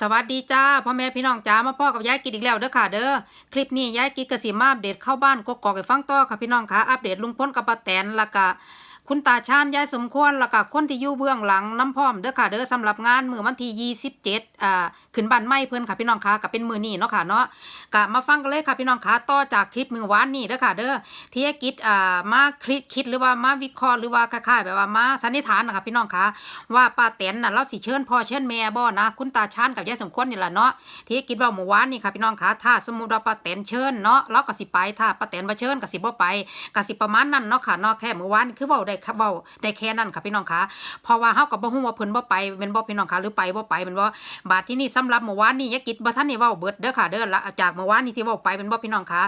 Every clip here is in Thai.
สวัสดีจ้าพ่อแม่พี่น้องจ้ามาพ่อกับยายกิดอีกแล้วเด้อค่ะเด้อคลิปนี้ยายกิดกระสีมาอัปเดตเข้าบ้านกกอกให้ฟังต่อค่ะพี่น้องค่ะอัปเดตลุงพ้นกับป้าแตนละกะ คุณตาชาญยายสมควรแล้วก็คนที่อยู่เบื้องหลังน้ำพร้อมเด้อค่ะเด้อสำหรับงานมือวันที่27อ่าขึ้นบ้านใหม่เพิ่นค่ะพี่น้องค่ะก็เป็นมือนี้เนาะค่ะเนาะก็มาฟังกันเลยค่ะพี่น้องค่ะต่อจากคลิปมือวานนี้เด้อค่ะเด้อที่กิดอ่ามาคิดคิดหรือว่ามาวิเคราะห์หรือว่าคล้ายๆแบบว่ามาสันนิษฐานนะคะพี่น้องค่ะว่าป้าแตนน่ะเราสิเชิญพ่อเชิญแม่บ่นะคุณตาชาญกับยายสมควรนี่แหละเนาะที่คิดว่าเมื่อวานนี่ค่ะพี่น้องคะถ้าสมมติว่าป้าแตนเชิญเนาะเราก็สิไปถ้าป้าแตนบ่เชิญก็สิบ่ไปก็สิประมาณนั้นเนาะค่ะเนาะแค่เมื่อวานคือเว้าได้ค่ะเว้าได้แค่นั้นค่ะพี่น้องคะเพราะว่าเฮาก็บ่ฮู้ว่าเพิ่นบ่ไปแม่นบ่พี่น้องคะหรือไปบ่ไปแม่นบ่บาดที่นี่สำหรับเมื่อวานนี่ยากิจบ่ทันได้เว้าเบิดเด้อค่ะเด้อจากเมื่อวานนี่ที่เว้าไปแม่นบ่พี่น้องคะ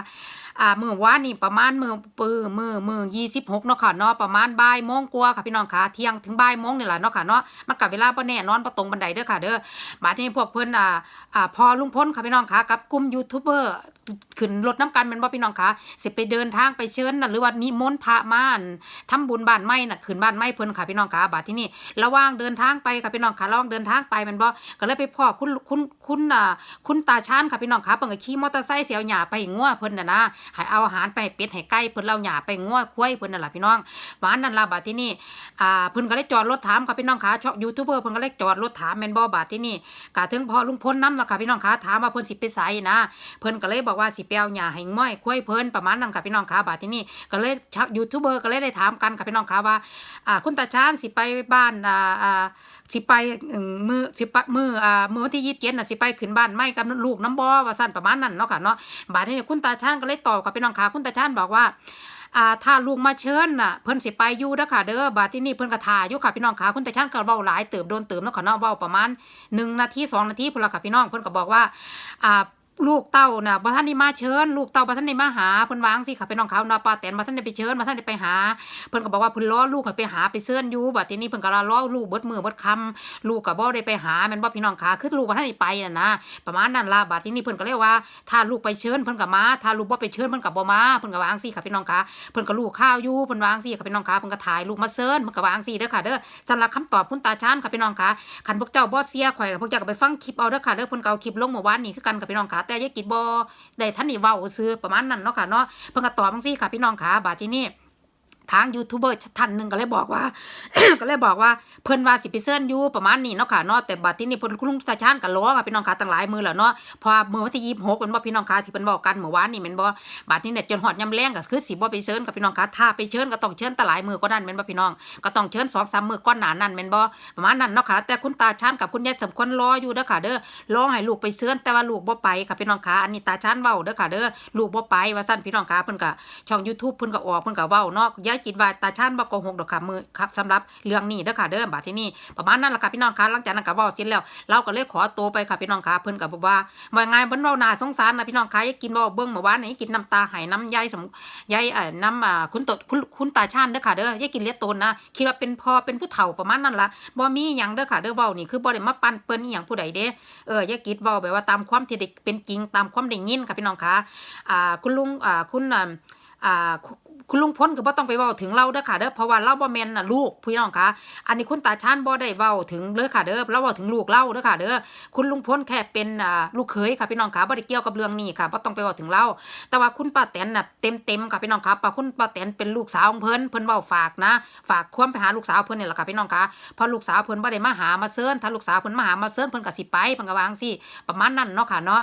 อ่ามื้อวานนี่ประมาณมื้อปื้อมื้อมื้อ26เนาะค่ะเนาะประมาณบ่ายโมงกว่าค่ะพี่น้องคะเที่ยงถึงบ่ายโมงนี่ล่ะเนาะค่ะเนาะมันก็เวลาบ่แน่นอนบ่ตรงบันไดเด้อค่ะเด้อบาดนี้พวกเพิ่นอ่าอ่าพอลุงพ้นค่ะพี่น้องคะกับกลุ่มยูทูบเบอร์ขึ้นรถน้ำกันเป็นบ่พี่น้องคะสิไปเดินทางไปเชิญน่ะหรือว่านิมนต์พระมาอั่นทำบุญบ้านไม้น่ะขึ้นบ้านไม้เพิ่นค่ะพี่น้องคะบาดที่นี่ระว่างเดินทางไปค่ะพี่น้องคะระว่างเดินทางไปมันบ่ก็เลยไปพ่อคุณคุณคุณอ่าคุณตาชานค่ะพี่น้องคะเพิ่นก็ขี่มอเตอร์ไซค์เสียวหญ้าไปให้งัวเพิ่นน่ะนะให้เอาอาหารไปเป็ดให้ไก่เพิ่นเล่าหญ้าไปให้งัวควายเพิ่นนั่นล่ะพี่น้องวันนั้นล่ะบาดที่นี่อ่าเพิ่นก็เลยจอดรถถามค่ะพี่น้องคะช่องยูทูบเบอร์เพิ่นก็เลยจอดรถถามแม่นบ่บาดที่นี่กะถึงพอลุงพ้นน้ำล่ะค่ะพี่น้องคะถามว่าเพิ่นสิไปไสนะเพิ่นก็เลยบอกว่าสิไปเอาหญ้าให้ม้อยคุ้ยเพิ่นประมาณนั้นค่ะพี่น้องคะบาดที่นี่ก็เลยชักยูทูบเบอร์ก็เลยได้ถามกันค่ะพี่น้องคะว่าอ่าคุณตาชาญสิไปบ้านอ่าอ่าสิไปมือสิไปมืออ่ามือวันที่ยี่สิบเจ็ดน่ะสิไปขึ้นบ้านไม่กับลูกน้ำบ่ว่าสั้นประมาณนั้นเนาะค่ะเนาะบาดนี้คุณตาชาญก็เลยตอบค่ะพี่น้องคะคุณตาชาญบอกว่าอ่าถ้าลูกมาเชิญน่ะเพิ่นสิไปอยู่เด้อค่ะเด้อบาดที่นี่เพิ่นก็ถ่ายอยู่ค่ะพี่น้องค่ะคุณตาชาญก็เว้าหลายเติบโดนเติมเนาะค่ะเนาะเว้าประมาณ1นาที2นาทีพุ่นละค่ะพี่น้องเพิ่นก็บอกว่าอ่า ลูกเต้าน่ะบ่ทันได้มาเชิญ ลูกเต้าบ่ทันได้มาหาเพิ่นวางสิค่ะพี่น้องค่ะเนาะป้าแตนบ่ทันได้ไปเชิญบ่ทันได้ไปหา เพิ่นก็บอกว่าเพิ่นรอลูกให้ไปหาไปเชิญอยู่บัดทีนี้เพิ่นก็รอลูกเบิดมือเบิดคำลูกก็บ่ได้ไปหาแม่นบ่พี่น้องค่ะคือลูกบ่ทันได้ไปน่ะนะประมาณนั้นล่ะบัดทีนี้เพิ่นก็เลยว่า ถ้าลูกไปเชิญเพิ่นก็มาถ้าลูกบ่ไปเชิญเพิ่นก็บ่มาเพิ่นก็วางสิค่ะพี่น้องค่ะเพิ่นก็ลูกข้าวอยู่เพิ่นวางซี่ค่ะพี่น้องค่ะเพิ่นก็ถ่ายลูกมาเซิร์นเพิ่นก็วางซี่เด้อค่ะเด้อสำหรับคำตอบคุณตาชานค่ะพี่น้องค่ะคันพวกเจ้าบ่เสียข่อยพวกเจ้าก็ไปฟังคลิปเอาเด้อค่ะเด้อเพิ่นก็เอาคลิปลงเมื่อวานนี้คือกันค่ะพี่น้องค่ะแต่ยายกิดบ่ได้ท่านนี่เว้าซื้อประมาณนั้นเนาะค่ะเนาะเพิ่นก็ตอบจังซี่ค่ะพี่น้องค่ะบาดที่นี่ ทางยูทูบเบอร์ท่านหนึ่งก็เลยบอกว่า ก็เลยบอกว่าเพิ่นว่าสิไปเซินอยู่ประมาณนี้เนาะค่ะเนาะแต่บัดที่นี่เพิ่นคุณลุงตาชานก็ล้อค่ะพี่น้องค่ะตั้งหลายมือแล้วเนาะเพอมือวันที่26เป็นบ่พี่น้องค่ะที่เพิ่นบอกกันเมื่อวานนี่แม่นบ่บัดนี้เนี่ยจนฮอดยามแลงก็คือสิบ่ไปเซิร์นกับพี่น้องค่ะถ้าไปเชิญก็ต้องเชิญแตหลายมือก็นั่นแม่นบ่พี่น้อง ก็ต้องเชิญ2-3มือก้อนหนานั่นแม่นบ่ประมาณนั้นเนาะค่ะแต่คุณตาชานกับคุณยายสมควรรออยู่เด้อค่ะเด้อรอให้ลูกไปเซิร์นแต่ว่าลูกบ่ไปค่ะพี่น้องค่ะอันนี้ตาชานเว้าเด้อค่ะเด้อลูกบ่ไปว่าซั่นพี่น้องค่ะเพิ่นก็ช่อง YouTube เพิ่นก็ออกเพิ่นก็เว้าเนาะายคิดว่าตาชานบ่โกหกดอกค่ะมือครับสำหรับเรื่องนี้เด้อค่ะเด้อบัดที่นี่ประมาณนั้นแหละค่ะพี่น้องค่ะหลังจากนั้นก็เว้าเสร็จแล้ว เราก็เลยขอตัวไปค่ะพี่น้องค่ะเพิ่นก็บอกว่าว่าไงเพิ่นเว้าน่าสงสารนะพี่น้องค่ะยายกินเว้าเบิ่งเมื่อวานนี้กินน้ำตาไหน้ำยายสมยายเอ่อน้ำอ่าคุณตดคุณคุณตาชาญเด้อค่ะเด้อยายกินเลียดตนนะคิดว่าเป็นพ่อเป็นผู้เฒ่าประมาณนั้นล่ะบ่มีหยังเด้อค่ะเด้อเว้านี่คือบ่ได้มาปั่นเปิ้นอีหยังผู้ใดเด้เออยายกิดเว้าแบบว่าตามความที่ได้เป็นจริงตามความได้ยินค่ะพี่น้องค่ะอ่าคุณลุงอ่าคุณอ่า คุณลุงพ้นก็บ่ต้องไปเว้าถึงเราเด้อค่ะเด้อเพราะว่าเราบ่แม่นน่ะลูกพี่น้องค่ะอันนี้คุณตาชานบ่ได้เว้าถึงเด้อค่ะเด้อเราเว้าถึงลูกเล่าเด้อค่ะเด้อคุณลุงพ้นแค่เป็นอ่าลูกเขยค่ะพี่น้องค่ะบ่ได้เกี่ยวกับเรื่องนี้ค่ะบ่ต้องไปเว้าถึงเราแต่ว่าคุณป้าแตนน่ะเต็มๆค่ะพี่น้องค่ะป้าคุณป้าแตนเป็นลูกสาวของเพิ่นเพิ่นเว้าฝากนะ ฝากความไปหาลูกสาวเพิ่นนี่แหละค่ะพี่น้องค่ะเพราะลูกสาวเพิ่นบ่ได้มาหามาเซิร์นถ้าลูกสาวเพิ่นมาหามาเซิร์นเพิ่นก็สิไปเพิ่นก็วางซี่ประมาณนั้นเนาะค่ะเนาะ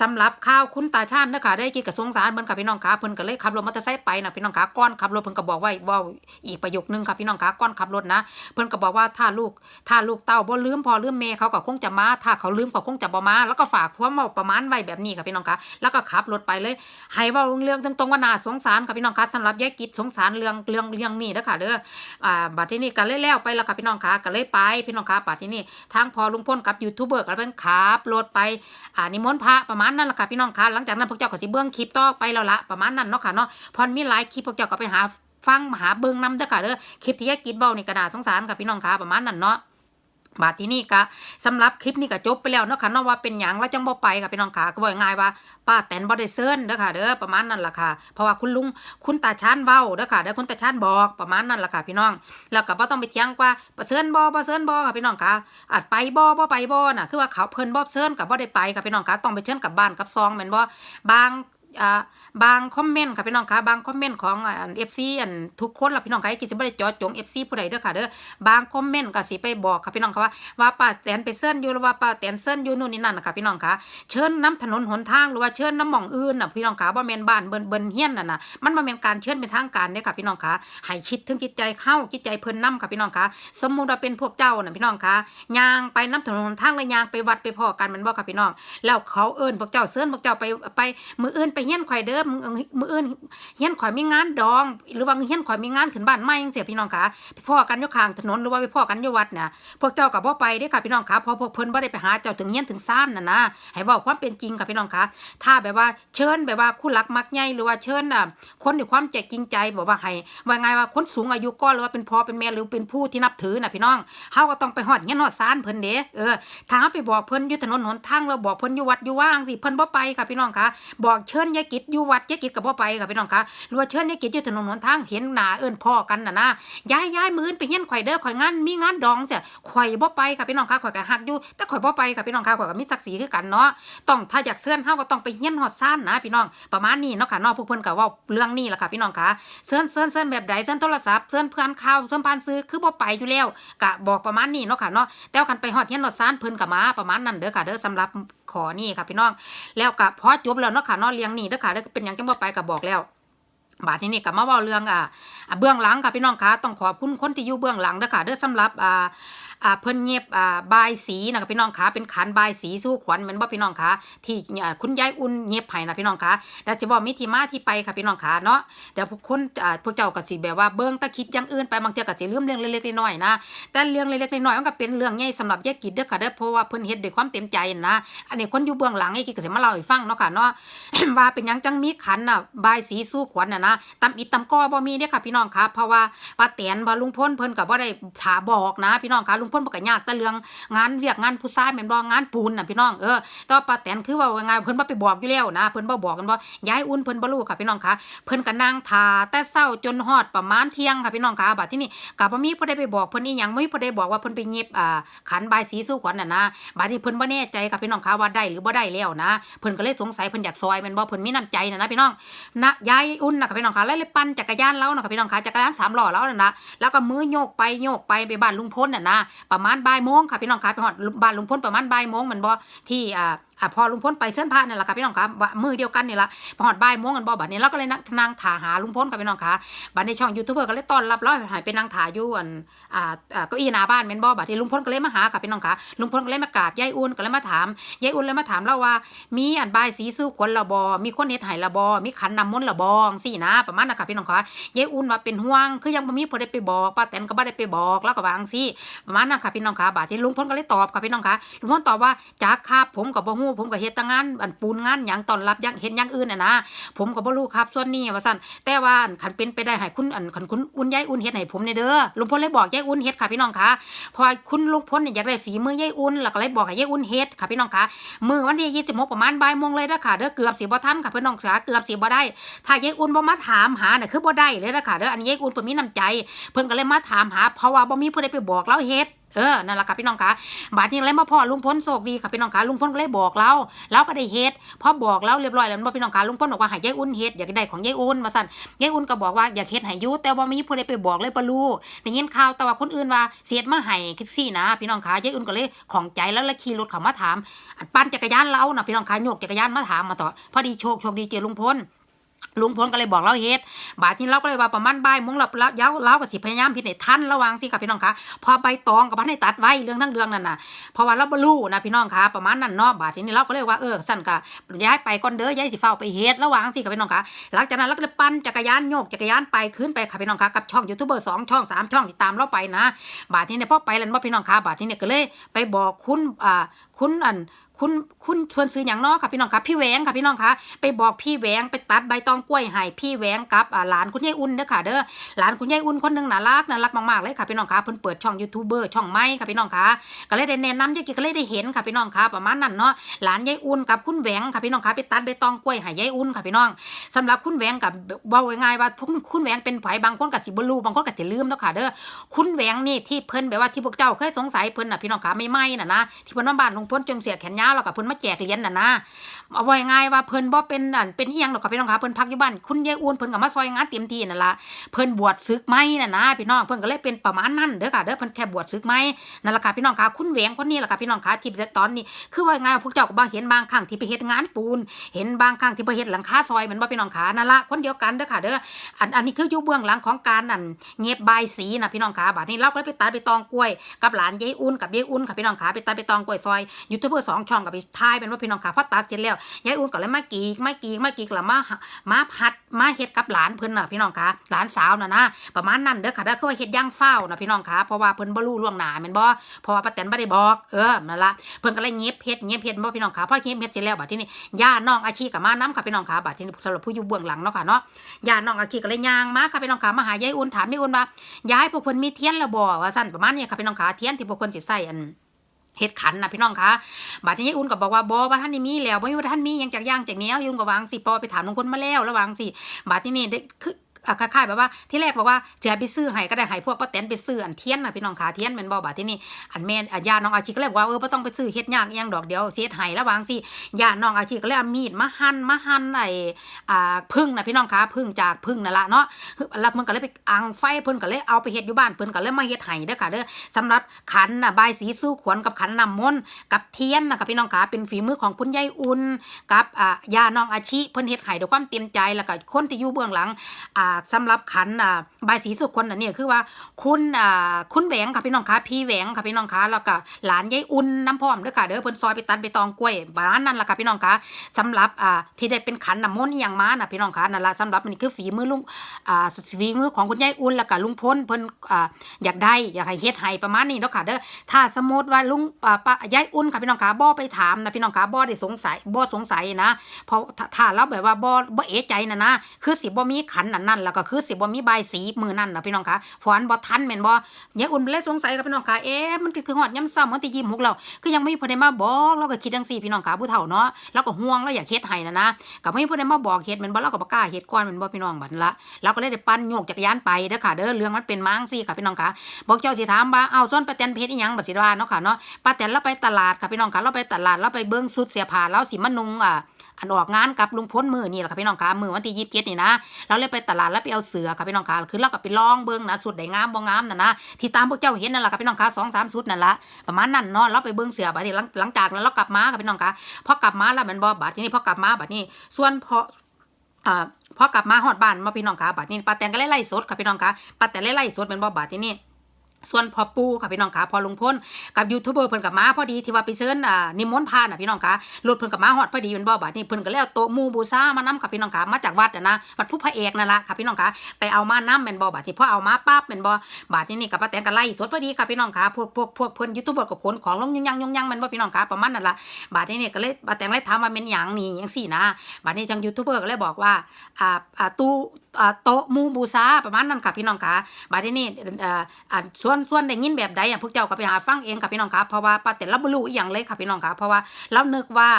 สำหรับข้าวคุณตาชาญเด้อค่ะได้กินกับสงสารเพิ่นค่ะพี่น้องค่ะเพิ่นก็เลยขับรถมอเตอร์ไซค์ไปนะพี่น้องคะก่อนขับรถเพิ่นก็บอกไว้ว้าอีกประโยคนึงค่ะพี่น้องคะก่อนขับรถนะ เพิ่นก็บอกว่าถ้าลูกถ้าลูกเต้าบ่ลืมพอลืมแม่เขาก็คงจะมาถ้าเขาลืมก็คงจะบ่มาแล้วก็ฝากความาประมาณไว้แบบนี้ค่ะพี่น้องคะแล้วก็ขับรถไปเลยให้ว้าเรื่องตรงๆว่าน่าสงสารค่ะพี่น้องคะสำหรับยายกิจสงสารเรื่องเรื่องเรื่องนี้เด้อค่ะเด้ออ่าบัดทีนี้ก็เลยแล้วไปแล้วค่ะพี่น้องคะก็เลยไปพี่น้องคะบัดทีนี้ทางพอลุงพลกับยูทูบเบอร์ก็เป็นขับรถไปอ่านิมนต์พระประมาณนั้นแหละค่ะพี่น้องคะหลังจากนั้นพวกเจ้าก็สิเบิ่งคลิปต่อไปแล้วละประมาณนั้นเนาะค่ะเนาะพอมีหลายคลิปพวกเจ้าก็ไปหาฟังหาเบิ่งนํเด้อค่ะเด้อคลิปที่ยายกิจเว้านี่ก็น่าษสงสารค่ะพี่น้องค่ะประมาณนั้นเนาะบาดที่นี่ก็สำหรับคลิปนี้ก็จบไปแล้วเนาะค่ะเนาะว่าเป็นหยังแล้วจังบ่ไปค่ะพี่น้องค่ะก็บอกง่ายว่าป้าแตนบ่ได้เซิร์นเด้อค่ะเด้อประมาณนั้นล่ะค่ะ เพราะว่าคุณลุงคุณตาชานเว้าเด้อค่ะเด้อคุณตาชานบอกประมาณนั้นล่ะค่ะ พี่น้อง แล้วก็บ่ต้องไปเถียงว่าบ่เซิร์นบ่บ่เซิร์นบ่ค่ะพี่น้องค่ะอาจไปบ่บ่ไปบ่น่ะคือว่าเขาเพิ่นบ่เซิร์นก็บ่ได้ไปค่ะพี่น้องค่ะต้องไปเชิญกลับบ้านกับซองแม่นบ่บาง อ่าบางคอมเมนต์ค่ะพี่น้องค่ะบางคอมเมนต์ของอัน FC อันทุกคนล่ะพี่น้องค่ะกิสิบ่ได้เจาะจง FC ผู้ใดเด้อค่ะเด้อบางคอมเมนต์ก็สิไปบอกค่ะพี่น้องค่ะว่าว่าป้าแตนไปเซิร์นอยู่หรือว่าป้าแตนเซิร์นอยู่นู่นนี่นั่นน่ะค่ะพี่น้องค่ะเชิญน้ำถนนหนทางหรือว่าเชิญน้ำหม่องอื่นน่ะพี่น้องค่ะบ่แม่นบ้านเบิ่นเบิ่นเฮียนน่ะนะมันบ่แม่นการเชิญเป็นทางการเด้อค่ะพี่น้องค่ะให้คิดถึงจิตใจเข้าจิตใจเพิ่นนํค่ะพี่น้องค่ะสมมุติว่าเป็นพวกเจ้าน่ะพี่น้องค่ะย่างไปน้ำถนนหนทางแล้วย่างไปวัดไปพ้อกันแมันบ่ค่ะพี่น้องแล้วเขาเอิ้นพวกเจ้าเซิร์นพวกเจ้าไปไปมืออื่นไปเฮียนข่อยเด้อมือมืออื่นเฮียนข่อยมีงานดอง หรือว่าเฮียนข่อยมีงานขึ้นบ้านใหม่จังซี่พี่น้องค่ะไปพ้อกันอยู่ข้างถนนหรือว่าไปพ้อกันอยู่วัดน่ะพวกเจ้าก็บ่ไปเด้อค่ะพี่น้องค่ะพราพวกเพิ่นบ่ได้ไปหาเจ้าถึงเฮียนถึงซ่านน่ะนะให้เว้าความเป็นจริงค่ะพี่น้องค่ะถ้าแบบว่าเชิญแบบว่าคู่รักมักใหญ่หรือว่าเชิญอะคนด้วยความใจจริงใจบอกว่าให้ว่าไงว่าคนสูงอายุก็หรือว่าเป็นพ่อเป็นแม่หรือเป็นผู้ที่นับถือน่ะพี่น้องเฮาก็ต้องไปฮอดเฮียนฮอดซ่านเพิ่นเด้เออถ้าเฮาไปบอกเพิ่นอยู่ถนนหนทางแล้วบอกเพิ่นอยู่วัดอยู่ว่างสิเพิ่นบ่ไปค่ะพี่น้องคะบอกเชิญยายกิจอยู่วัดยายกิจก็บ่ไปค่ะพี่น้องคะหรือว่าเชิญยายกิจอยู่ถนนหนทางเห็นหนาเอิ้นพ่อกันนะนะย้ายย้ายมือนไปเฮียนข่อยเด้อข่อยงานมีงานดองเสียข่อยบ่ไปค่ะพี่น้องคะข่อยก็ฮักอยู่แต่ข่อยบ่ไปค่ะพี่น้องคะข่อยก็มีศักดิ์ศรีคือกันเนาะต้องถ้าอยากเชิญเฮาก็ต้องไปเฮียนฮอดซ่านนะพี่น้องประมาณนี้เนาะค่ะเนาะพวกเพิ่นก็เว้าเรื่องนี้ล่ะค่ะพี่น้องคะเชิญเชิญเชิญแบบใดเชิญโทรศัพท์เชิญเพื่อนข่าวเชิญผ่านซื้อคือบ่ไปอยู่แล้วก็บอกประมาณนี้เนาะค่ะเนาะแต่ว่าคันไปฮอดเฮียนฮอดซานเพิ่นก็มาประมาณนั้นเด้อค่ะเด้อสำหรับขอนี่ค่ะพี่น้องแล้วก็พอจบแล้วเนาะค่ะเนาะเลี้ยงนี่เด้อค่ะเด้อเป็นอย่างจังบ่ไปกับบอกแล้วบาทนี้นี่กับมาเว้าเรื่องอ่าเบื้องหลังค่ะพี่น้องคะต้องขอบคุณคนที่อยู่เบื้องหลังเด้อค่ะเด้อสำหรับอ่า อ่าเพิ่นเงียบอ่าบายสีนะคะพี่น้องคะเป็นขันบายสีสู้ขวัญเหมือนบ่พี่น้องคะที่อ่คุณยายอุ่นเงียบให้นะพี่น้องคะแล้วสิบ่มีที่มาที่ไปค่ะพี่น้องคะเนาะเดี๋ยวพวกคนอ่าพวกเจ้าก็สิแบบว่าเบิ่งตะคิดอย่างอื่นไปบางเทื่อก็สิลืมเรื่องเล็กๆน้อยๆนะแต่เรื่องเล็กๆน้อยๆมันก็เป็นเรื่องใหญ่สำหรับยายกิจเด้อค่ะเด้อเพราะว่าเพิ่นเฮ็ดด้วยความเต็มใจนะอันนี้คนอยู่เบื้องหลังยายกิจก็สิมาเล่าให้ฟังเนาะค่ะเนาะว่าเป็นหยังจังมีขันน่ะบายสีสู้ขวัญน่ะนะตำอิดตำก้อบ่มีเด้อค่ะพี่น้องคะเพราะว่าป้าแตนบ่ลุงพลเพิ่นก็บ่ได้ถาบอกนะพี่น้องคะลุงพลบ่ก็ยากแต่เรื่องงานเวียกงานผู้ชายแม่นบ่งานปูนน่ะพี่น้องเออแต่ว่าป้าแตนคือว่าไงเพิ่นบ่ไปบอกอยู่แล้วนะเพิ่นบ่บอกกันบ่ยายอุ่นเพิ่นบ่รู้ค่ะพี่น้องค่ะเพิ่นก็นั่งทาแต่เช้าจนฮอดประมาณเที่ยงค่ะพี่น้องค่ะบัดที่นี่ก็บ่มีผู้ใดไปบอกเพิ่นอีหยังบ่มีผู้ใดบอกว่าเพิ่นไปเงีบอ่าขันบายสีสู้ขวัญน่ะนะบัดนี้เพิ่นบ่แน่ใจค่ะพี่น้องค่ะว่าได้หรือบ่ได้แล้วนะเพิ่นก็เลยสงสัยเพิ่นอยากซอยแม่นบ่เพิ่นมีน้ำใจน่ะนะพี่น้องนะยายอุ่นน่ะค่ะพี่น้องค่ะแล้วเลยปั่นจักรยานแล้วน่ะค่ะพี่น้องค่ะจักรยานสามล้อแล้วน่ะนะแล้วก็มือโยกไปโยกไปไปบ้านลุงพลน่ะนะประมาณบ่ายโมงค่ะพี่น้องค่ะไปฮอดบ้านลุงพลประมาณบ่ายโมงมันบ่ที่อ่า อ่าพอลุงพลไปเส้นพระนั่นแหละค่ะพี่น้องค่ะมือเดียวกันนี่ละพอฮอดบ่ายโมงกันบ่บัดนี้เราก็เลยนั่งถ่าหาลุงพลค่ะพี่น้องค่ะบัดในช่องยูทูบเบอร์ก็เลยต้อนรับเราให้ไปนั่งถ่าอยู่อันอ่าอ่าเก้าอี้หน้าบ้านแม่นบ่บัดนี้ลุงพลก็เลยมาหาค่ะพี่น้องค่ะลุงพลก็เลยมากราบยายอุ่นก็เลยมาถามยายอุ่นเลยมาถามเราว่า มีอันบายสีสู้ขวัญละบอมีคนเฮ็ดให้ละบอมีขันนำมนต์ละบองสินะประมาณนั้นค่ะพี่น้องค่ะยายอุ่นว่าเป็นห่วงคือยังบ่มีผู้ใดไปบอกป้าแตนก็บ่ได้ไปบอกแล้วก็วางสิประมาณนั้นค่ะพี่น้องคะบาดนี้ลุงพลก็เลยตอบค่ะพี่น้องคะลุงพลตอบว่าจากครับผมก็บ่ฮู้ผมก็เฮ็ดแต่งานอันปูนงานหยังต้อนรับยังเฮ็ดหยังอื่นน่ะนะผมก็บ่รู้ครับส่วนนี้ว่าซั่นแต่ว่าอันคันเป็นไปได้ให้คุณอันคันคุณอุ่นยายอุ่นเฮ็ดให้ผมเนี่ยเด้อลุงพลเลยบอกยายอุ่นเฮ็ดค่ะพี่น้องค่ะเพราะคุณลุงพลเนี่ยอยากได้ฝีมือยายอุ่นแล้วก็เลยบอกให้ยายอุ่นเฮ็ดค่ะพี่น้องค่ะมือวันที่26ประมาณบ่ายโมงเลยนะค่ะเด้อเกือบสิบ่ทันค่ะพี่น้องจ๋าเกือบสิบ่ได้ ถ้ายายอุ่นบ่มาถามหาน่ะคือบ่ได้เลยนะค่ะเด้ออันนี้ยายอุ่นเพิ่นมีน้ำใจ เพิ่นก็เลยมาถามหาเพราะว่าบ่มีผู้ใดไปบอกเราเฮ็ด เออนั่นแหละค่ะพี่น้องคะบาดนี้เลยมาพ่อลุงพลโชคดีค่ะพี่น้องคะลุงพลก็เลยบอกเราเราก็ได้เฮ็ดพอบอกเราเรียบร้อยแล้วบ่พี่น้องคะลุงพลบอกว่าให้ยายอุ่นเฮ็ดอยากได้ของยายอุ่นว่าซั่นยายอุ่นก็บอกว่าอยากเฮ็ดให้ยูแต่ว่ามีผู้ใดไปบอกเลยบ่รู้ได้ยินข่าวแต่ว่าคนอื่นว่าเสียดมาให้คิดซี่นะ พี่น้องคะยายอุ่นก็เลยของใจแล้วเลยขี่รถเขามาถามปั่นจักรยานเรานะพี่น้องคะโยกจักรยานมาถามมาต่อพอดีโชคโชคดีเจอลุงพล ลุงพลก็เลยบอกเราเฮ็ด บาดนี้เราก็เลยว่าประมาณบ่ายมงเราแล้วเย้าเราก็สิพยายามพิจในทันระวังสิค่ะพี่น้องคะพอใบตองกับพันให้ตัดไว้เรื่องทั้งเรื่องนั่นน่ะเพราะว่าเราบ่รู้นะพี่น้องคะประมาณนั้นเนาะบาดที่นี้เราก็เลยว่าเออสั่นก็ย้ายไปก่อนเด้อย้ายสิเฝ้าไปเฮ็ดระวังสิค่ะพี่น้องคะหลังจากนั้นเราก็เลยปั่นจักรยานโยกจักรยานไปขึ้นไปค่ะพี่น้องคะกับช่องยูทูบเบอร์สองช่องสามช่องที่ตามเราไปนะ บาดนี้เนี่ยพอไปแล้วว่าพี่น้องคะบาดนี้เนี่ยก็เลยไปบอกคุณอ่าคุณอัน คุณคุณชวนซื้ออย่างเนอกค่ะพี่น้องค่ะพี่แหวงค่ะพี่น้องค่ะไปบอกพี่แหวงไปตัดใบตองกล้วยให้พี่แหวงกับหลานคุณยายอุ่นเด้อค่ะเด้อหลานคุณยายอุ่นคนหนึงน่ารักน่ารักมากๆเลยค่ะพี่น้องค่ะเพิ่นเปิดช่องยูทูบเบอร์ช่องไม้ค่ะพี่น้องค่ะก็เลยได้แนะนำยายกิก็เลยได้เห็นค่ะพี่น้องค่ะประมาณนั้นเนาะหลานยายอุ่นกับคุณแหวงค่ะพี่น้องค่ะไปตัดใบตองกล้วยให้ยายอุ่นค่ะพี่น้องสำหรับคุณแหวงกับว้าง่ายๆว่าคุณคุณแหวงเป็นไผบางคนก็สิบ่รู้บางคนก็จะลืมเนาะค่ะเด้อคุณแหวงนี่ที่เพิ่นแบบว่าที่พวกเจ้าเคยสงสัยเพิ่นน่ะพี่น้องคะไม่ไม่น่ะนะที่เพิ่นมาบ้านลุงพลจงเสียแขนยาวแล้วก็เพิ่นมาแจกเหรียญน่ะนะเอาไว้ง่ายว่าเพิ่นบ่เป็นอันเป็นอีหยังหรอกค่ะพี่น้องคะเพิ่นพักอยู่บ้านคุณยายอุ่นเพิ่นก็มาซอยงานเต็มที่นั่นล่ะเพิ่นบวชศึกไหมน่ะนะพี่น้องเพิ่นก็เลยเป็นประมาณนั้นเด้อค่ะเด้อเพิ่นแค่บวชศึกไหมนั่นล่ะค่ะพี่น้องคะคุณแหวงคนนี้ล่ะค่ะพี่น้องคะที่ตอนนี้คือว่าง่ายพวกเจ้าก็บางเห็นบางครั้งที่ไปเฮ็ดงานปูน เห็นบางครั้งที่ไปเฮ็ดหลังคาซอยแมันบ่พี่น้องขานั่นละคนเดียวกันเด้อค่ะเด้ออันอันนี้คืออยู่เบื้องหลังของการนั่นเงียบบายสีนะพี่น้องขาบัดนี้เราก็เลยไปตัดไปตองกล้วย กับหลานยายอุ่นกับยายอุ่นค่ะพี่น้องขาไปตัดไปตองกล้วยซอยยูทูบเบอร์สองช่องกับไปทายเป็นว่าพี่น้องขาพอตัดเสร็จแล้วยายอุ่นก็เลยมากีกมากีกมากีกแล้วมามาพัดมาเฮ็ดกับหลานเพิ่นน่ะพี่น้องขาหลานสาวน่ะนะประมาณนั้นเด้อค่ะเด้อคือว่าเฮ็ดย่างเฝ้านะพี่น้องขาเพราะว่าเพิ่นบ่รู้ล่วงหน้าแม่นบ่เพราะว่าป้าแตนบ่ได้บอกเออนั่นละเพิ่นก็เลยเงียบเฮ็ดเงียบเฮ็ดบ่พี่น้องขาพอเงียบเฮ็ดเสร็จแล้วบัดทีนี้ย่าน้องอาชีกับมาน้ำค่ะพี่น้องขาบัดทีนี้สำหรับผู้อยู่เบื้องหลังเนาะค่ะเนาะย่าน้องอาชีก็เลยย่างมาค่ะพี่น้องขามาหายายอุ่นถามยายอุ่นว่ายายพวกเพิ่นมีเทียนแล้วบ่ว่าซั่นประมาณนี้ค่ะพี่น้องขาเทียนที่พวกเพิ่นสิใส่อัน เฮ็ดขันนะพี่น้องคะบาดนี้ยายอุ่นก็บอกว่าบอว่าท่านนี่มีแล้วบ่มีว่าท่านมียังจากย่างจากแนวยายอุ่นก็วางสิปอไปถามลุงพลมาแล้วแล้ววางสิบาดนี้นี่ได้คือ คล้ายๆแบบว่าที่แรกบอกว่าจะไปซื้อให้ก็ได้ให้พวกป้าแตนไปซื้ออันเทียนนะพี่น้องขาเทียนแม่นบ่บาที่นี่อันแม่อันญาน้องอาชีก็เลยบอกว่าเออบ่ต้องไปซื้อเฮ็ดยากยังดอกเดียวเสียให้แล้ววางสิญาน้องอาชีก็เลยเอามีดมาหั่นมาหั่นไอ้อ่าพึ่งนะพี่น้องขาพึ่งจากพึ่งนั่นละเนาะแล้วเพิ่นก็เลยไปอังไฟเพิ่นก็เลยเอาไปเฮ็ดอยู่บ้านเพิ่นก็เลยมาเฮ็ดให้เด้อค่ะเด้อสำหรับขันน่ะใบสีสู้ขวัญกับขันน้ำมนต์กับเทียนนะคะพี่น้องขาเป็นฝีมือของคุณยายอุ่นกับอ่าญาน้องอาชีเพิ่นเฮ็ดให้ด้วยความเต็มใจแล้วก็คนที่อยู่เบื้องหลังอ่าสำหรับขันอ่าใบายสีสุคนน่ะเนี่ยคือว่าคุณอ่าคุณแหวงค่ะพี่น้องคะพี่แหวงค่ะพี่น้องคะแล้วก็หลานยายอุ่นน้ำพร้อมเด้อค่ะเด้อเพิ่นซอยไปตัดไปตองกล้วยบ้านนั่นล่ะค่ะพี่น้องคะสำหรับอ่าที่ได้เป็นขันน้ำมนต์อย่างมาน่ะพี่น้องคะนั่นล่ะสำหรับมันคือฝีมือลุงอ่าฝีมือของคุณยายอุ่นแล้วก็ลุงพลเพิ่นอ่าอยากได้อยากให้เฮ็ดให้ประมาณนี้เนาะค่ะเด้อถ้าสมมติว่าลุงอ่าป้ายายอุ่นค่ะพี่น้องคะบ่ไปถามนะพี่น้องคะบ่ได้สงสัยบ่สงสัยนะเพราะถ้าถ้าเราแบบว่าบ่บ่เอะใจนะนะคือสิบ่มีขันนั่นนั่นแล้วก็คือสิบ่มีใบสีมือนั่นนะพี่น้องคะเพราะอันบ่ทันแม่นบ่ยายอุ่นเลยสงสัยกับพี่น้องคะเอ๊ะมันคือฮอดยามซ้ำมันที่26แล้วคือยังไม่มีผู้ใดมาบอกเราก็คิดจังซี่พี่น้องคะผู้เฒ่าเนาะเราก็ห่วงเราอยากเฮ็ดให้นะนะก็ไม่มีผู้ใดมาบอกเฮ็ดแม่นบ่เราก็บ่กล้าเฮ็ดก่อนแม่นบ่พี่น้องบัดละเราก็เลยได้ปั่นโยกจักรยานไปเด้อค่ะเด้อเรื่องมันเป็นมังซี่ค่ะพี่น้องคะบอกเจ้าสิถามว่าเอ้าส่วนป้าแตนเพชรอีหยังบัดสิว่าเนาะค่ะเนาะป้าแตนเราไปตลาดค่ะพี่น้องคะเราไปตลาดเราไปเบิ่งสุดเสียผ้าเราสิมานุงอ่าอันออกงานกับลุงพ้นมือนี่แหละค่ะพี่น้องคะมือวันที่ยี่สิบเจ็ดนี่นะเราเลยไปตลาดแล้วไปเอาเสือค่ะพี่น้องคะคือเราก็ไปลองเบิ้งนะสุดใดงามบ่งามน่ะนะที่ตามพวกเจ้าเห็นนั่นแหละค่ะพี่น้องคะสองสามสุดนั่นละประมาณนั้นเนาะเราไปเบิ้งเสือบัดนี้หลังลังจากแล้วเรากลับมาค่ะพี่น้องคะพอกลับมาแล้วมันบ่บัดทีนี้พอกลับมาบัดนี้ส่วนพออ่าพอกลับมาฮอดบ้านมาพี่น้องคะบัดนี้ป้าแตนก็ไล่ไล่สดค่ะพี่น้องคะป้าแตนไล่ไล่สดเป็นบ่บัดที่นี่ ส่วนพอปูค่ะพี่น้องค่ะพอลุงพ้นกับยูทูบเบอร์เพิ่นกับมาพอดีที่ว่าไปเชิญอ่านิมนต์พาน่ะพี่น้องค่ะรถเพิ่นกับมาฮอดพอดีเป็นบ่บาดนี่เพิ่นก็เลยเอาโต๊ะมูบูชามานํค่ะพี่น้องค่ะมาจากวัดนะวัดผู้พระเอกนั่นละค่ะพี่น้องค่ะไปเอามานํแม่นบ่บาดที่พอเอามาปั๊บแม่นบ่บาดที่นี่กับป้าแตนก็ไล่สดพอดีค่ะพี่น้องค่ะพวกพวกพวกเพิ่นยูทูบเบอร์ก็ขนของลงยังยังยังยังม่นบ่พี่น้องค่ะประมาณนั่นละบาดที่นี่ก็เลยป้าแตนเลยถามว่าแม่นหยังนี่จังซี่นะบาดนี้จังยูทูบเบอร์ก็เลยบอกว่าอ่าอ่าตู้อ่าโต๊ะมูบูชาประมาณนั้นค่ะพี่น้องคะบาดที่นี่เอ่ออ่าส่วนส่วนได้ยินแบบใดอะพวกเจ้าก็ไปหาฟังเองค่ะพี่น้องคะเพราะว่าป้าแตนราบ่รู้อีหยังเลยค่ะพี่น้องคะเพราะว่าเรานึกว่า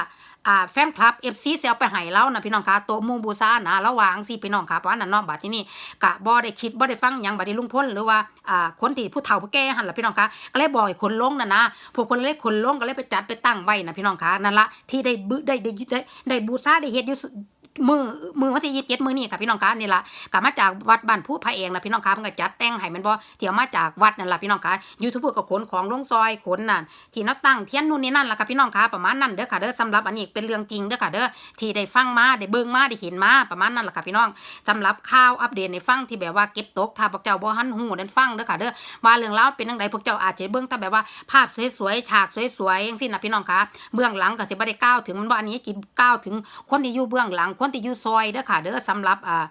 อ่าแฟนคลับ FC เสีเอาไปให้เรานะพี่น้องคะโต๊ะมูบูชานะระหว่างสิพี่น้องคะเพราะว่านั่นนาะบาดที่นี่กะบ่ได้คิดบ่ได้ฟังหยังบาดนี้ลุงพลหรือว่าอ่าคนที่ผู้เฒ่าผู้แก่หันล่ะพี่น้องคะก็เลยบ่อกให้คนลงนะนะพวกคนเลยคนลงก็เลยไปจัดไปตั้งไว้นะพี่น้องคะนั่นละที่ได้บึได้ได้ได้ได้บูชาได้เฮ็ดอยู่สุ มือมือวันที่ยี่สิบเจ็ดมือนี่ค่ะพี่น้องคะนี่ละกลับมาจากวัดบ้านผู้พระเองนะพี่น้องคะมันก็จัดแต่งให้มันบ่เที่ยวมาจากวัดนั่นละพี่น้องคะยูทูบเบอร์ก็ขนของลงซอยขนนั่นที่นักตั้งเทียนนู่นนี่นั่นละค่ะพี่น้องคะประมาณนั้นเด้อค่ะเด้อสำหรับอันนี้เป็นเรื่องจริงเด้อค่ะเด้อที่ได้ฟังมาได้เบิ่งมาได้เห็นมาประมาณนั้นละค่ะพี่น้องสำหรับข่าวอัปเดตในฟังที่แบบว่าเก็บตกถ้าพวกเจ้าบ่หันหูนั้นฟังเด้อค่ะเด้อว่าเรื่องราวเป็นจังไดพวกเจ้าอาจจะเบิ่งแต่แบบว่าภาพสวยๆฉากสวยๆจังซี่นะพี่น้องคะเบื้องหลังก็สิบ่ได้ก้าวถึงมันบ่อันนี้กินก้าวถึงคนที่อยู่เบื้องหลังคนที่อยู่ซอยเด้อค่ะ เด้อสำหรับอ่า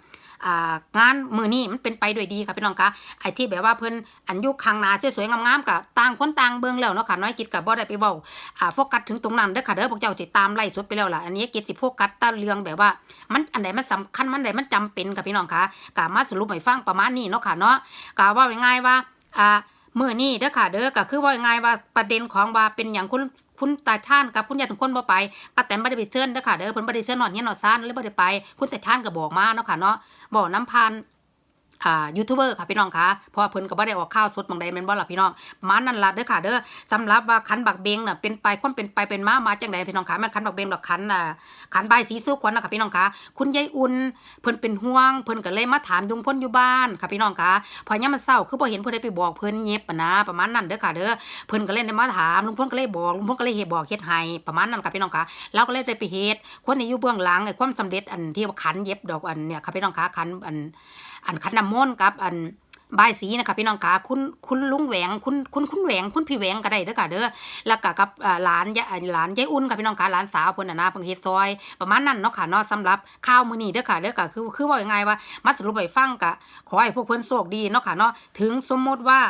อ่างานมือนี้มันเป็นไปด้วยดีค่ะพี่น้องคะไอ้ที่แบบว่าเพิ่นอันอยุคข้างนาสวยๆงามๆกับต่างคนต่างเบิ่งแล้วเนาะค่ะน้อยกิจกับบ่ได้ไปเว้าอ่าโฟกัสถึงตรงนั้นเด้อค่ะเด้อพวกเจ้าสิตามไล่สดไปแล้วล่ะอันนี้กิจสิโฟกัสตะเรื่องแบบว่า มันอันไหนมันสำคัญมันอันไหนมันจำเป็นค่ะพี่น้องคะกามาสรุปให้ฟังประมาณนี้เนาะค่ะเนาะกาว่าง่ายๆว่าอ่ามื้อนี้เด้อค่ะเด้อก็คือว่าง่ายว่าประเด็นของว่าเป็นหยังคุณ คุณตาชานกับคุณยายสมคนบ่ไปป้าแตนบ่ได้ไปเชิญเด้อค่ะเด้อเพิ่นบ่ได้เชิญนอนเงี้ยนนอนซ่านเลยบ่ได้ไป คุณตาชานก็บอกมาเนาะค่ะเนาะบอกน้ำพัน อ่ายูทูบเบอร์ค่ะพี่น้องคะเพราะว่าเพิ่นก็บ่ได้ออกข้าวสดบางใดแม่นบ่ล่ะพี่น้องมานั่นล่ะเด้อค่ะเด้อสำหรับว่าขันบักเบงน่ะเป็นไปความเป็นไปเป็นมามาจังไดพี่น้องคะมันขันบักเบงดอกขันอ่าขันใบสีสู้ขวัญนะค่ะพี่น้องคะคุณยายอุ่นเพิ่นเป็นห่วงเพิ่นก็เลยมาถามลุงพลอยู่บ้านค่ะพี่น้องคะพอยามมันเศร้าคือบ่เห็นเพิ่นได้ไปบอกเพิ่นเย็บนะประมาณนั้นเด้อค่ะเด้อเพิ่นก็เลยได้มาถามลุงพลก็เลยบอกลุงพลก็เลยเฮ็ดบอกเฮ็ดให้ประมาณนั้นค่ะพี่น้องคะเราก็เลยได้ไปเฮ็ดคนที่อยู่เบื้องหลังไอ้ความสำเร็จอันที่ว่าขันเย็บดอกอันเนี่ยค่ะพี่น้องคะขันอัน อันขันน้ำมนต์กับอันบายสีนะคะพี่น้องคะคุณคุณลุงแหวงคุณคุณคุณแหวงคุณพี่แหวงก็ได้เด้อค่ะเด้อแล้วก็กับหลานยะหลานยายอุ่นค่ะพี่น้องคะหลานสาวพิ่นนะนะเพิ่นเฮซอย ประมาณนั้นเนาะค่ะเนาะสำหรับข้าวมื้อนี้เด้อค่ะเด้อก็คือคือว่ายังไงว่ามาสรุปไว้ฟังก็ขอให้พวกเพิ่นโชคดีเนาะค่ะเนาะถึงสมมติว่า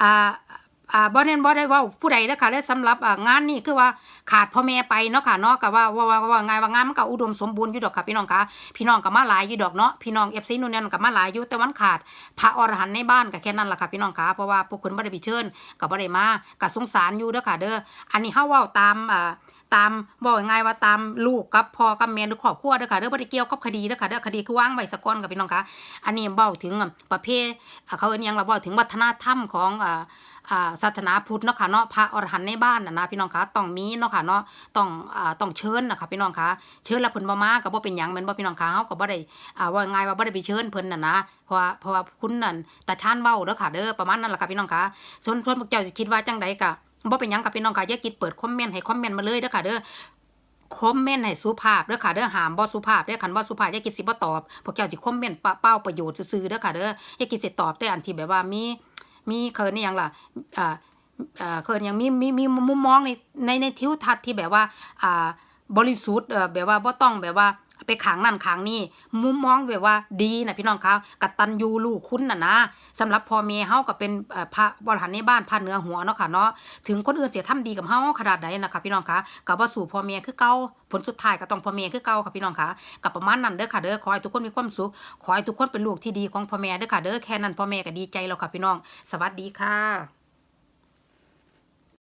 อ่า อ่าบ่เน้นบ่ได้ว่าผู้ใดนะค่ะและสำหรับงานนี่คือว่าขาดพ่อแม่ไปเนาะค่ะเนาะก็ว่าว่าว่าว่าไงว่างานมันก็อุดมสมบูรณ์อยู่ดอกค่ะพี่น้องค่ะพี่น้องก็มาหลายอยู่ดอกเนาะพี่น้อง FC นู่นนี่นก็มาหลายอยู่แต่วันขาดพระอรหันต์ในบ้านก็แค่นั้นละค่ะพี่น้องค่ะเพราะว่าพวกคุณบ่ได้ไปเชิญก็บ่ได้มาก็สงสารอยู่เด้อค่ะเด้ออันนี้เฮาเว้าตามอ่า ตามบอกง่ายว่าตามลูกกับพ่อกับแม่หรือครอบครัวเด้อค่ะเด้อบ่ได้เกี่ยวกับคดีเด้อค่ะเด้อคดีคือว่างไว้ซะก่อนค่ะพี่น้องคะอันนี้เว้าถึงประเภทเขาเอิ้นหยังล่ะเว้าถึงวัฒนธรรมของอ่าอ่าศาสนาพุทธเนาะค่ะเนาะพระอรหันต์ในบ้านนะนะพี่น้องคะต้องมีเนาะค่ะเนาะต้องอ่าต้องเชิญนะคะพี่น้องคะเชิญแล้วเพิ่นบ่มาก็บ่เป็นหยังแม่นบ่พี่น้องคะเฮาก็บ่ได้อ่าว่าง่ายว่าบ่ได้ไปเชิญเพิ่นน่ะนะเพราะว่าเพราะว่าคุณนั่นตาชานเว้าเด้อค่ะเด้อประมาณนั้นล่ะค่ะพี่น้องคะส่วนส่นพวกเจ้าสิคิดว่าจังใดก็ บ่เป็นยังค่ะพี่น้องค่ะอย่าคิดเปิดคอมเมนต์ให้คอมเมนต์มาเลยเด้อค่ะเด้อคอมเมนต์ให้สุภาพเด้อค่ะเด้อหามบ่สุภาพเด้อคันบ่สุภาพอย่าคิดสิบ่ตอบพวกเจ้าสิคอมเมนต์ปะเป้าประโยชน์ซื่อๆเด้อค่ะเด้ออย่าคิดสิตอบแต่อันที่แบบว่ามีมีเคินนี่ยังล่ะอ่าอ่าเคินยังมีมีมีมุมมองในในในทิวทัศน์ที่แบบว่าอ่าบริสุทธิ์เอ่อแบบว่าบ่ต้องแบบว่า ไปขังนั่นขังนี่มุมมองแบบว่าดีนะพี่น้องคะกตัญญูลูกคุณน่ะนะสำหรับพ่อแม่เฮาก็เป็นพระบริหารในบ้านพระเนื้อหัวเนาะค่ะเนาะถึงคนอื่นเสียทำดีกับเฮาขนาดใดนะคะพี่น้องคะก็บ่สู่พ่อแม่คือเก่าผลสุดท้ายก็ต้องพ่อแม่คือเก่าค่ะพี่น้องคะก็ประมาณนั้นเด้อค่ะเด้อขอให้ทุกคนมีความสุขขอให้ทุกคนเป็นลูกที่ดีของพ่อแม่เด้อค่ะเด้อแค่นั้นพ่อแม่ก็ดีใจแล้วค่ะพี่น้อง สวัสดีค่ะ